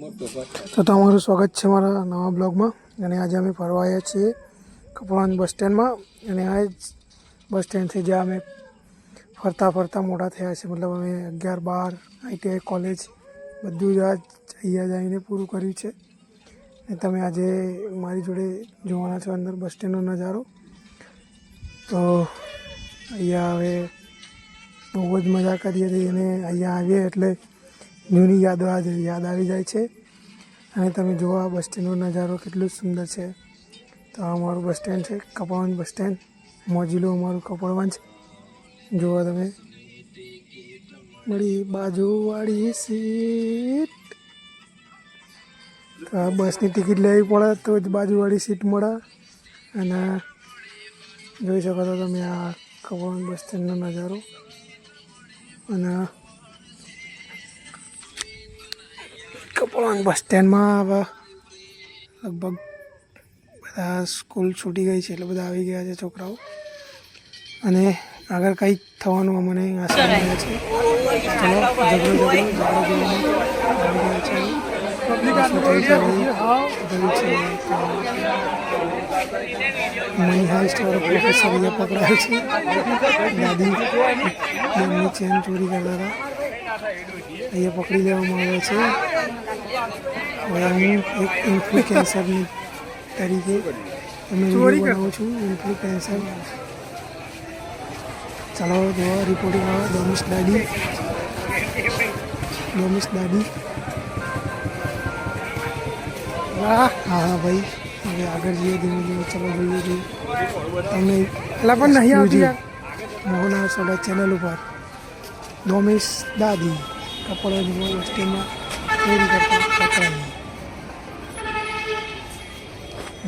તો તમારું સ્વાગત છે મારા નવા બ્લોગમાં. અને આજે અમે ફરવા આવ્યા છીએ કપડાં બસ સ્ટેન્ડમાં. અને આ જ બસ સ્ટેન્ડથી જ્યાં અમે ફરતા ફરતા મોટા થયા છે મતલબ અમે અગિયાર, બાર આઈટીઆઈ કોલેજ બધું જ આ અહીંયા જઈને પૂરું કર્યું છે. અને તમે આજે મારી જોડે જોવાના છો અંદર બસ સ્ટેન્ડનો નજારો. તો અહીંયા હવે બહુ જ મજા કરીએ છીએ અને અહીંયા આવીએ એટલે જૂની યાદો આજે યાદ આવી જાય છે. અને તમે જુઓ આ બસ સ્ટેન્ડનો નજારો કેટલો સુંદર છે. તો આ અમારું બસ સ્ટેન્ડ છે કપડવંજ બસ સ્ટેન્ડ. મોજીલું અમારું કપડવંજ. જુઓ તમે. મળી બાજુવાળી સીટ. તો આ બસની ટિકિટ લેવી પડે તો જ બાજુવાળી સીટ મળે. અને જોઈ શકો છો તમે આ કપડવંજ બસ સ્ટેન્ડનો નજારો. અને કપડવંજ બસ સ્ટેન્ડમાં હવે લગભગ બધા સ્કૂલ છૂટી ગઈ છે એટલે બધા આવી ગયા છે છોકરાઓ. અને આગળ કંઈક થવાનું અમને આશા મળે છે. ચલો મની હાઈસ્ટ વાળો અહીંયા છે દાદી ચેન ચોરી કરતા હતા અહીંયા પકડી લેવામાં આવે છે. હું એક ઇન્ફ્લુએન્સરની તરીકે તમે વીડિયો બનાવું છું ઇન્ફ્લુએન્સર ચાલો જોવા રિપોર્ટિંગ આવે ડોમિસ દાદી ડોમિસ દાદી હા હા ભાઈ. હવે આગળ જઈએ ધીમે ધીમે ચલો જોઈએ. જોઈએ તમને એટલે પણ નહીં આવતી મોહના સોડા ચેનલ ઉપર. ડોમિસ દાદી કપડો બસ સ્ટેન્ડમાં ચોરી કરતા પકડાઈ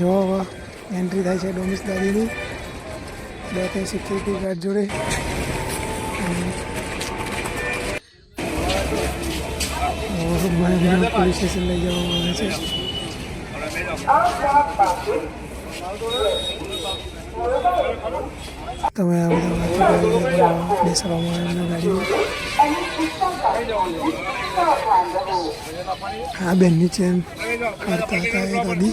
જો એન્ટ્રી થાય છે ડોમિસ દાદીની બે ત્રણ સિક્યુરિટી ગાર્ડ જોડે. પોલીસ સ્ટેશન લઈ જવામાં આવે છે. તમે આ બધા આવે એમના ગાડીમાં બેન બેનની ચેન કાઢતા હતા એ દાદી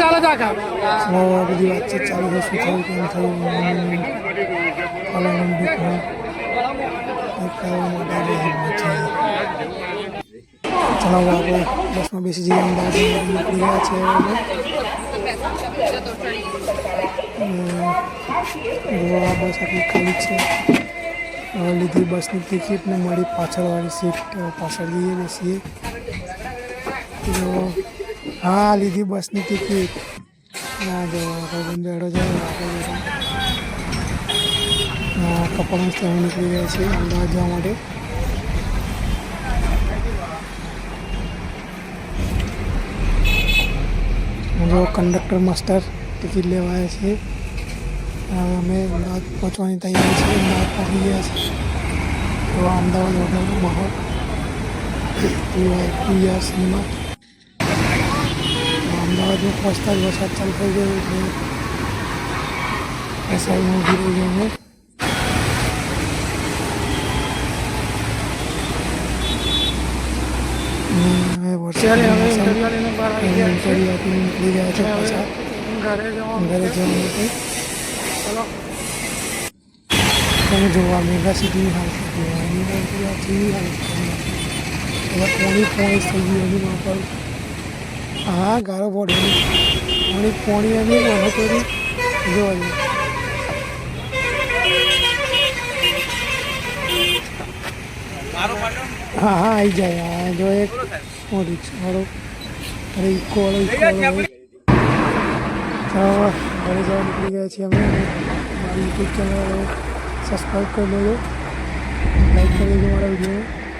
ચાલો ચાકા આ બધી વાતચીત ચાલુ છે, શું થયું, કેમ થયું હિંમત છે ચલો, આપણે બસમાં બેસી જઈએ, અમદાવાદ નીકળી ગયા છે આ બસ આટલી ખાલી છે. લીધી બસની ટિકિટ ને મળી પાછળવાળી સીટ, પાછળ જઈએ બેસીએ. હા લીધી બસની ટિકિટ ના જો ભાઈબંધ બેડો જાય આપણે હા કપડાં અમે નીકળી ગયા છીએ અમદાવાદ જવા માટે જો કંડક્ટર માસ્ટર ટિકિટ લેવા આવ્યા છે હવે અમે અમદાવાદ પહોંચવાની તૈયારી છે અમદાવાદ પહોંચી ગયા છે તો અમદાવાદ હોટલનો માહોલ પીવીઆર સિનેમા અમદાવાદમાં પહોંચતા જ વરસાદ ચાલુ થઈ ગયો એટલે એસઆઈમાં ઊભી રહી ગઈ અમે અને હવે વરસાદ ઇન્ટરવ્યૂ આપીને નીકળી ગયા છે પાછા ઘરે જવા માટે તમે જોવા મેગા સિટીની હાલત જોવા મેગા સિટી આ કેવી હાલત હવે પોણી પોણી થઈ ગયું એની માપર હા ગારો બોડી. પોણી પોણી એની મહોતરી જોવા જઈએ હા હા આવી જાય. હા જો એક મોટી વાળો અરે ઇકો વાળો ઇકો વાળો ઘરે જવા નીકળી ગયા છીએ અમે. અને મારી યુટ્યુબ ચેનલ સબસ્ક્રાઈબ કરી લેજો. લાઈક કરી દેજો મારા વિડીયોને.